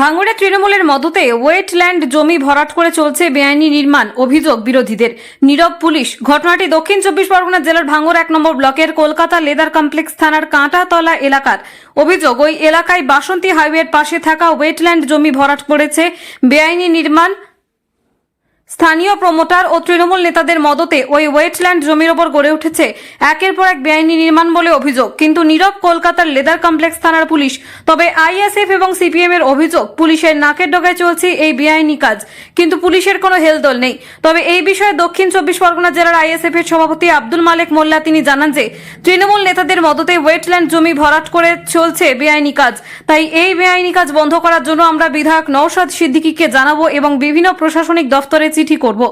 ভাঙড়ে তৃণমূলের মদতে ওয়েটল্যান্ড জমি ভরাট করে চলছে বেআইনি নির্মাণ অভিযোগ বিরোধীদের। নীরব পুলিশ, ঘটনাটি দক্ষিণ চব্বিশ পরগনা জেলার ভাঙড় এক নম্বর ব্লকের কলকাতা লেদার কমপ্লেক্স থানার কাঁটাতলা এলাকার। অভিযোগ, ওই এলাকায় বাসন্তী হাইওয়ের পাশে থাকা ওয়েটল্যান্ড জমি ভরাট করেছে বেআইনি নির্মাণ স্থানীয় প্রমোটার ও তৃণমূল নেতাদের মদতে ওই ওয়েটল্যান্ড জমির ওপর গড়ে উঠেছে একের পর এক বেআইনি নির্মাণ বলে অভিযোগ। কিন্তু নীরব কলকাতার লেদার কমপ্লেক্স থানার পুলিশ, তবে আইএসএফ এবং সিপিএম এর অভিযোগ, পুলিশের নাকের ডগায় চলছে এই বেআইনি কাজ। কিন্তু পুলিশের কোনো হেলদোল নেই। তবে এই বিষয়ে দক্ষিণ চব্বিশ পরগনা জেলার আইএসএফ এর সভাপতি আব্দুল মালেক মোল্লা তিনি জানান যে, তৃণমূল নেতাদের মদতে ওয়েটল্যান্ড জমি ভরাট করে চলছে বেআইনি কাজ। তাই এই বেআইনি কাজ বন্ধ করার জন্য আমরা বিধায়ক নওশাদ সিদ্দিকীকে জানাব এবং বিভিন্ন প্রশাসনিক দফতরে চিঠি করব।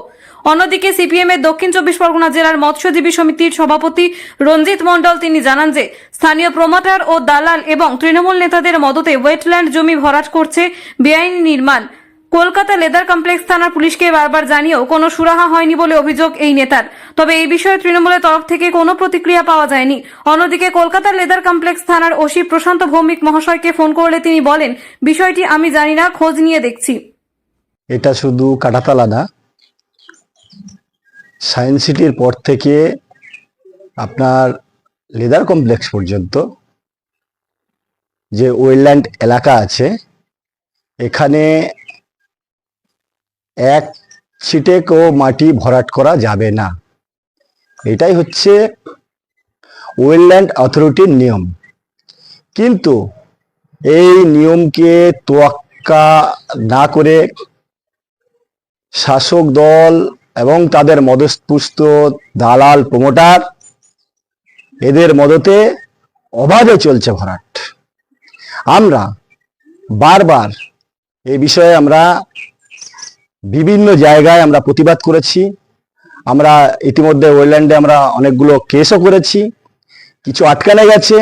অন্যদিকে সিপিএম এর দক্ষিণ চব্বিশ পরগনা জেলার মৎস্যজীবী সমিতির সভাপতি রঞ্জিত মণ্ডল তিনি জানান যে, স্থানীয় প্রমোটার ও দালাল এবং তৃণমূল নেতাদের মদতে ওয়েটল্যান্ড জমি ভরাট করছে বেআইনি নির্মাণ। কলকাতা লেদার কমপ্লেক্স থানার পুলিশকে বারবার জানিয়েও কোনো সুরাহা হয়নি বলে অভিযোগ এই নেতার। তবে এই বিষয়ে তৃণমূলের তরফ থেকে কোনো প্রতিক্রিয়া পাওয়া যায়নি। অন্যদিকে কলকাতা লেদার কমপ্লেক্স থানার ওসি প্রশান্ত ভৌমিক মহাশয়কে ফোন করলে তিনি বলেন, বিষয়টি আমি জানি না, খোঁজ নিয়ে দেখছি। এটা শুধু কাটাতলা না সায়েন্স সিটির পর থেকে আপনার লেদার কমপ্লেক্স পর্যন্ত যে ওয়েলল্যান্ড এলাকা আছে, এখানে এক ছিটেকও মাটি ভরাট করা যাবে না। এটাই হচ্ছে ওয়েলল্যান্ড অথরিটির নিয়ম। কিন্তু এই নিয়মকে তোয়াক্কা না করে শাসক দল এবং তাদের মদস্পুষ্ট দালাল প্রমোটার, এদের মদতে অবাধে চলছে ভরাট। আমরা বারবার এই বিষয়ে আমরা বিভিন্ন জায়গায় আমরা প্রতিবাদ করেছি। আমরা ইতিমধ্যে ওয়েল্যান্ডে আমরা অনেকগুলো কেসও করেছি। কিছু আটকানে গেছে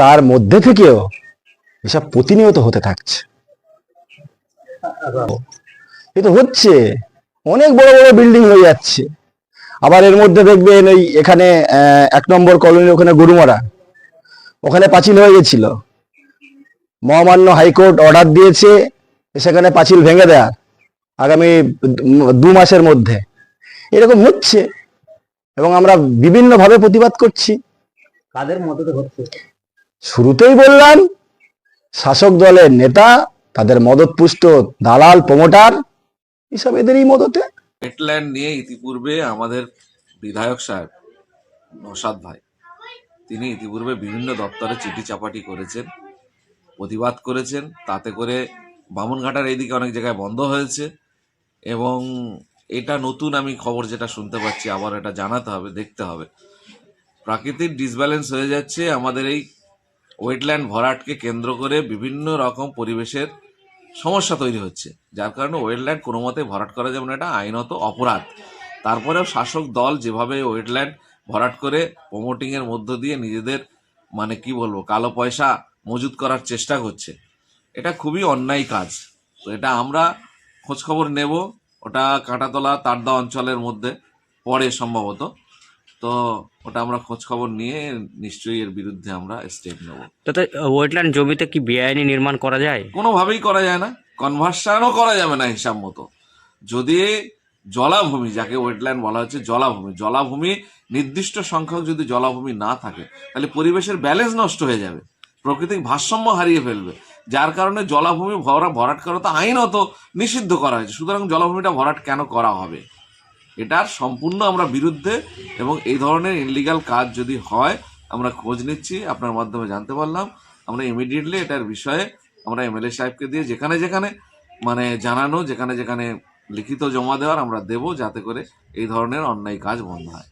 তার মধ্যে থেকেও এসব প্রতিনিয়ত হতে থাকছে। এ তো হচ্ছে। অনেক বড় বড় বিল্ডিং হয়ে যাচ্ছে। আবার এর মধ্যে দেখবেন ওই এখানে এক নম্বর কলোনির ওখানে গরুমারা। ওখানে পাঁচিল হয়ে গেছিল। মহামান্য হাইকোর্ট অর্ডার দিয়েছে সেখানে পাঁচিল ভেঙে দেওয়ার আগামী দু- মাসের মধ্যে। এরকম হচ্ছে। এবং আমরা বিভিন্নভাবে প্রতিবাদ করছি। কাদের মদতে হচ্ছে? শুরুতেই বললাম শাসক দলের নেতা তাদের মদতপুষ্ট দালাল প্রমোটার এসব এদেরই মদতে ওয়েটল্যান্ড নিয়ে ইতিপূর্বে আমাদের বিধায়ক সাহেব নসাদ ভাই, তিনি ইতিপূর্বে বিভিন্ন দপ্তরে চিঠি চাপাটি করেছেন, প্রতিবাদ করেছেন, তাতে করে বামুনঘাটার এইদিকে অনেক জায়গায় বন্ধ হয়েছে এবং এটা নতুন আমি খবর যেটা শুনতে পাচ্ছি, আবার এটা জানাতে হবে, দেখতে হবে। প্রাকৃতিক ডিসব্যালেন্স হয়ে যাচ্ছে, আমাদের এই ওয়েটল্যান্ড ভরাটকে কেন্দ্র করে বিভিন্ন রকম পরিবেশের সমস্যা তৈরি হচ্ছে। যার কারণে ওয়েটল্যান্ড কোনো মতে ভরাট করা যাবে না এটা আইনত অপরাধ। তারপরেও শাসক দল যেভাবে ওয়েটল্যান্ড ভরাট করে প্রমোটিংয়ের মধ্য দিয়ে নিজেদের মানে কি বলব, কালো পয়সা মজুত করার চেষ্টা করছে। এটা খুবই অন্যায় কাজ। তো এটা আমরা খোঁজখবর নেব, ওটা কাঁটাতলা, তারদা অঞ্চলের মধ্যে পড়ে সম্ভবত। তো ওটা আমরা খোঁজখবর নিয়ে নিশ্চয়ই এর বিরুদ্ধে আমরা স্টেপ নেব। তাতে ওয়েটল্যান্ড জমিতে কি বেআইনি নির্মাণ করা যায়? কোনোভাবেই করা যায় না। কনভার্সানও করা যাবে না হিসাব মতো। যদি জলাভূমি যাকে ওয়েটল্যান্ড বলা হচ্ছে জলাভূমি জলাভূমি নির্দিষ্ট সংখ্যক যদি জলাভূমি না থাকে তাহলে পরিবেশের ব্যালেন্স নষ্ট হয়ে যাবে। প্রকৃতিক ভারসাম্য হারিয়ে ফেলবে। যার কারণে জলাভূমি ভরা ভরাট করা তো আইনত নিষিদ্ধ করা হয়েছে। সুতরাং জলাভূমিটা ভরাট কেন করা হবে? এটার সম্পূর্ণ আমরা বিরুদ্ধে এবং এই ধরনের ইনলিগাল কাজ যদি হয়, আমরা খোঁজ নিচ্ছি, আপনার মাধ্যমে জানতে পারলাম। আমরা ইমিডিয়েটলি এটার বিষয়ে আমরা এমএলএ সাহেবকে দিয়ে যেখানে যেখানে মানে জানানো, যেখানে যেখানে লিখিত জমা দেওয়ার আমরা দেব যাতে করে এই ধরনের অন্যায় কাজ বন্ধ হয়।